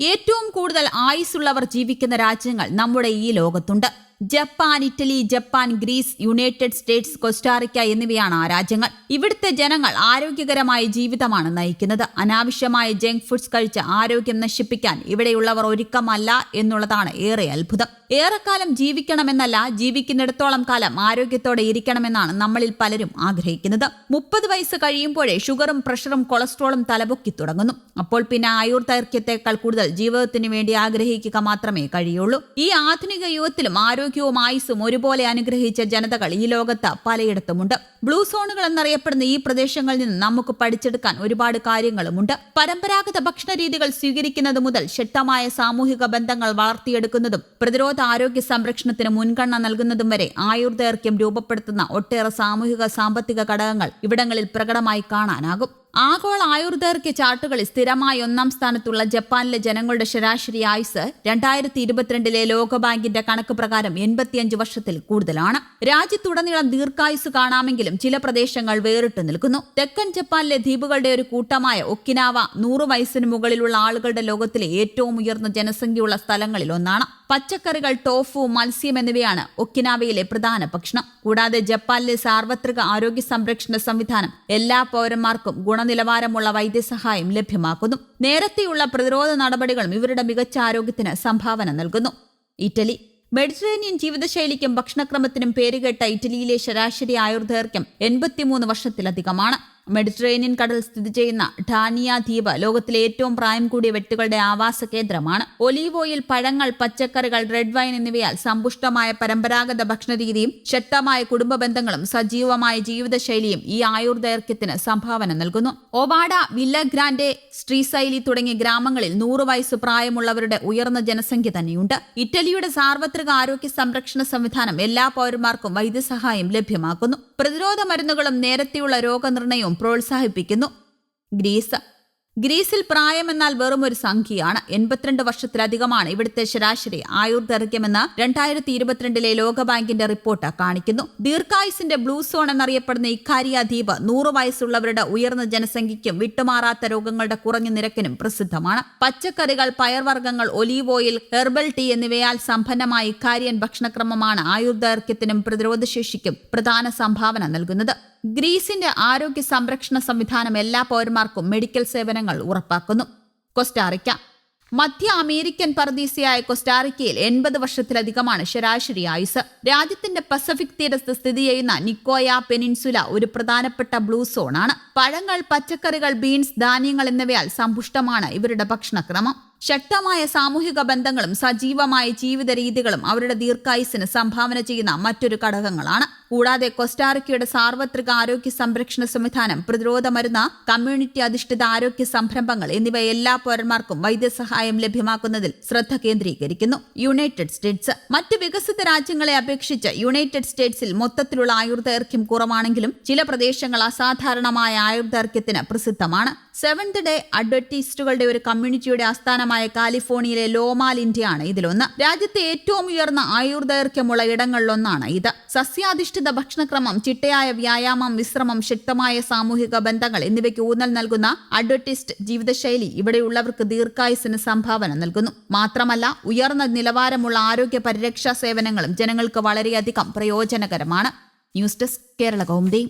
ഏറ്റവും കൂടുതൽ ആയുസ്സുള്ളവർ ജീവിക്കുന്ന രാജ്യങ്ങൾ നമ്മുടെ ഈ ലോകത്തുണ്ട്. Japan Italy Japan Greece United States Costa Rica എന്നിവയാണ് ആ രാജ്യങ്ങൾ. ഇവിടുത്തെ ജനങ്ങൾ ആരോഗ്യകരമായ ജീവിതമാണ് നയിക്കുന്നത്. അനാവശ്യമായ ജങ്ക് ഫുഡ്സ് കഴിച്ച് ആരോഗ്യം നശിപ്പിക്കാൻ ഇവിടെയുള്ളവർ ഒരുക്കമല്ല എന്നുള്ളതാണ് ഏറെ അത്ഭുതം. ഏറെക്കാലം ജീവിക്കണമെന്നല്ല ജീവിക്കുന്നിടത്തോളം കാലം ആരോഗ്യത്തോടെ ഇരിക്കണമെന്നാണ് നമ്മളിൽ പലരും ആഗ്രഹിക്കുന്നത്. മുപ്പത് വയസ്സ് കഴിയുമ്പോഴേ ഷുഗറും പ്രഷറും കൊളസ്ട്രോളും തലപൊക്കി തുടങ്ങുന്നു. അപ്പോൾ പിന്നെ ആയുർ ആയുർദൈർഘ്യത്തെക്കാൾ കൂടുതൽ ജീവിതത്തിന് വേണ്ടി ആഗ്രഹിക്കുക മാത്രമേ കഴിയുള്ളൂ. ഈ ആധുനിക യുഗത്തിലും ആരോഗ്യവും ആയുസ്സും ഒരുപോലെ അനുഗ്രഹിച്ച ജനതകൾ ഈ ലോകത്ത് പലയിടത്തുമുണ്ട്. ബ്ലൂ സോണുകൾ എന്നറിയപ്പെടുന്ന ഈ പ്രദേശങ്ങളിൽ നിന്ന് നമുക്ക് പഠിച്ചെടുക്കാൻ ഒരുപാട് കാര്യങ്ങളുമുണ്ട്. പരമ്പരാഗത ഭക്ഷണ രീതികൾ സ്വീകരിക്കുന്നത് മുതൽ ശക്തമായ സാമൂഹിക ബന്ധങ്ങൾ വളർത്തിയെടുക്കുന്നതും പ്രതിരോധ ആരോഗ്യ സംരക്ഷണത്തിന് മുൻഗണന നൽകുന്നതും വരെ ആയുർദൈർഘ്യം രൂപപ്പെടുത്തുന്ന ഒട്ടേറെ സാമൂഹിക സാമ്പത്തിക ഘടകങ്ങൾ ഇവിടങ്ങളിൽ പ്രകടമായി കാണാനാകും. ആഗോള ആയുർദൈർഘ്യ ചാർട്ടുകളിൽ സ്ഥിരമായി ഒന്നാം സ്ഥാനത്തുള്ള ജപ്പാനിലെ ജനങ്ങളുടെ ശരാശരി ആയുസ് രണ്ടായിരത്തി ഇരുപത്തിരണ്ടിലെ ലോകബാങ്കിന്റെ കണക്ക് പ്രകാരം എൺപത്തിയഞ്ച് വർഷത്തിൽ കൂടുതലാണ്. രാജ്യത്തുടനീളം ദീർഘായുസ് കാണാമെങ്കിലും ചില പ്രദേശങ്ങൾ വേറിട്ട് നിൽക്കുന്നു. തെക്കൻ ജപ്പാനിലെ ദ്വീപുകളുടെ ഒരു കൂട്ടമായ ഒക്കിനാവ നൂറ് വയസ്സിന് മുകളിലുള്ള ആളുകളുടെ ലോകത്തിലെ ഏറ്റവും ഉയർന്ന ജനസംഖ്യയുള്ള സ്ഥലങ്ങളിൽ ഒന്നാണ്. പച്ചക്കറികൾ ടോഫു മത്സ്യം എന്നിവയാണ് ഒക്കിനാവയിലെ പ്രധാന ഭക്ഷണം. കൂടാതെ ജപ്പാനിലെ സാർവത്രിക ആരോഗ്യ സംരക്ഷണ സംവിധാനം എല്ലാ പൗരന്മാർക്കും ഗുണനിലവാരമുള്ള വൈദ്യസഹായം ലഭ്യമാക്കുന്നു. നേരത്തെയുള്ള പ്രതിരോധ നടപടികളും ഇവരുടെ മികച്ച ആരോഗ്യത്തിന് സംഭാവന നൽകുന്നു. ഇറ്റലി. മെഡിറ്ററേനിയൻ ജീവിതശൈലിക്കും ഭക്ഷണക്രമത്തിനും പേരുകേട്ട ഇറ്റലിയിലെ ശരാശരി ആയുർദൈർഘ്യം എൺപത്തിമൂന്ന് വർഷത്തിലധികമാണ്. മെഡിറ്ററേനിയൻ കടൽ സ്ഥിതി ചെയ്യുന്ന ഠാനിയ ദ്വീപ് ലോകത്തിലെ ഏറ്റവും പ്രായം കൂടിയ വ്യക്തികളുടെ ആവാസ കേന്ദ്രമാണ്. ഒലീവ് ഓയിൽ പഴങ്ങൾ പച്ചക്കറികൾ റെഡ് വൈൻ എന്നിവയാൽ സമ്പുഷ്ടമായ പരമ്പരാഗത ഭക്ഷണരീതിയും ശക്തമായ കുടുംബ ബന്ധങ്ങളും സജീവമായ ജീവിതശൈലിയും ഈ ആയുർദൈർഘ്യത്തിന് സംഭാവന നൽകുന്നു. ഒവാഡ വില്ല ഗ്രാൻഡെ സ്ട്രീസൈലി തുടങ്ങിയ ഗ്രാമങ്ങളിൽ നൂറ് വയസ്സ് പ്രായമുള്ളവരുടെ ഉയർന്ന ജനസംഖ്യ തന്നെയുണ്ട്. ഇറ്റലിയുടെ സാർവത്രിക ആരോഗ്യ സംരക്ഷണ സംവിധാനം എല്ലാ പൗരന്മാർക്കും വൈദ്യസഹായം ലഭ്യമാക്കുന്നു. പ്രതിരോധ മരുന്നുകളും നേരത്തെയുള്ള രോഗനിർണയവും പ്രോത്സാഹിപ്പിക്കുന്നു. ഗ്രീസ്. ഗ്രീസിൽ പ്രായമെന്നാൽ വെറും ഒരു സംഖ്യയാണ്. എൺപത്തിരണ്ട് വർഷത്തിലധികമാണ് ഇവിടുത്തെ ശരാശരി. ആയുർ ദൈർഘ്യമെന്ന് രണ്ടായിരത്തി ഇരുപത്തിരണ്ടിലെ ലോകബാങ്കിന്റെ റിപ്പോർട്ട് കാണിക്കുന്നു. ദീർഘായുസിന്റെ ബ്ലൂ സോൺ എന്നറിയപ്പെടുന്ന ഇക്കാരിയ ദ്വീപ് നൂറ് വയസ്സുള്ളവരുടെ ഉയർന്ന ജനസംഖ്യയ്ക്കും വിട്ടുമാറാത്ത രോഗങ്ങളുടെ കുറഞ്ഞ നിരക്കിനും പ്രസിദ്ധമാണ്. പച്ചക്കറികൾ പയർവർഗങ്ങൾ ഒലീവ് ഓയിൽ ഹെർബൽ ടീ എന്നിവയാൽ സമ്പന്നമായ ഇക്കാരിയൻ ഭക്ഷണക്രമമാണ് ആയുർദൈർഘ്യത്തിനും പ്രതിരോധശേഷിക്കും പ്രധാന സംഭാവന നൽകുന്നത്. ഗ്രീസിന്റെ ആരോഗ്യ സംരക്ഷണ സംവിധാനം എല്ലാ പൗരന്മാർക്കും മെഡിക്കൽ സേവനങ്ങൾ ഉറപ്പാക്കുന്നു. കൊസ്റ്റാറിക്ക. മധ്യ അമേരിക്കൻ പർദീസയായ കൊസ്റ്റാറിക്കയിൽ എൺപത് വർഷത്തിലധികമാണ് ശരാശരി ആയുസ്. രാജ്യത്തിന്റെ പസഫിക് തീരത്ത് സ്ഥിതി ചെയ്യുന്ന നിക്കോയ പെനിൻസുല ഒരു പ്രധാനപ്പെട്ട ബ്ലൂ സോണാണ്. പഴങ്ങൾ പച്ചക്കറികൾ ബീൻസ് ധാന്യങ്ങൾ എന്നിവയാൽ സമ്പുഷ്ടമാണ് ഇവരുടെ ഭക്ഷണക്രമം. ശക്തമായ സാമൂഹിക ബന്ധങ്ങളും സജീവമായ ജീവിത രീതികളും അവരുടെ ദീർഘായുസിന് സംഭാവന ചെയ്യുന്ന മറ്റൊരു ഘടകങ്ങളാണ്. കൂടാതെ കൊസ്റ്റാറിക്കയുടെ സാർവത്രിക ആരോഗ്യ സംരക്ഷണ സംവിധാനം പ്രതിരോധ മരുന്ന് കമ്മ്യൂണിറ്റി അധിഷ്ഠിത ആരോഗ്യ സംരംഭങ്ങൾ എന്നിവ എല്ലാ പൗരന്മാർക്കും വൈദ്യസഹായം ലഭ്യമാക്കുന്നതിൽ ശ്രദ്ധ കേന്ദ്രീകരിക്കുന്നു. United States. മറ്റ് വികസിത രാജ്യങ്ങളെ അപേക്ഷിച്ച് യുണൈറ്റഡ് സ്റ്റേറ്റ്സിൽ മൊത്തത്തിലുള്ള ആയുർദൈർഘ്യം കുറവാണെങ്കിലും ചില പ്രദേശങ്ങൾ അസാധാരണമായ ആയുർദൈർഘ്യത്തിന് പ്രസിദ്ധമാണ്. സെവൻത് ഡേ അഡ്വർട്ടീസ്റ്റുകളുടെ ഒരു കമ്മ്യൂണിറ്റിയുടെ ആസ്ഥാനമായ കാലിഫോർണിയയിലെ ലോമാൽ ഇന്ത്യയാണ് ഇതിലൊന്ന്. രാജ്യത്തെ ഏറ്റവും ഉയർന്ന ആയുർദൈർഘ്യമുള്ള ഇടങ്ങളിലൊന്നാണ് ഇത്. സസ്യാധിഷ്ഠിത ഭക്ഷണക്രമം ചിട്ടയായ വ്യായാമം വിശ്രമം ശക്തമായ സാമൂഹിക ബന്ധങ്ങൾ എന്നിവയ്ക്ക് ഊന്നൽ നൽകുന്ന അഡ്വർട്ടിസ്റ്റ് ജീവിതശൈലി ഇവിടെയുള്ളവർക്ക് ദീർഘായുസിന് സംഭാവന നൽകുന്നു. മാത്രമല്ല ഉയർന്ന നിലവാരമുള്ള ആരോഗ്യ പരിരക്ഷാ സേവനങ്ങളും ജനങ്ങൾക്ക് വളരെയധികം പ്രയോജനകരമാണ്. News desk Kerala Kaumudi.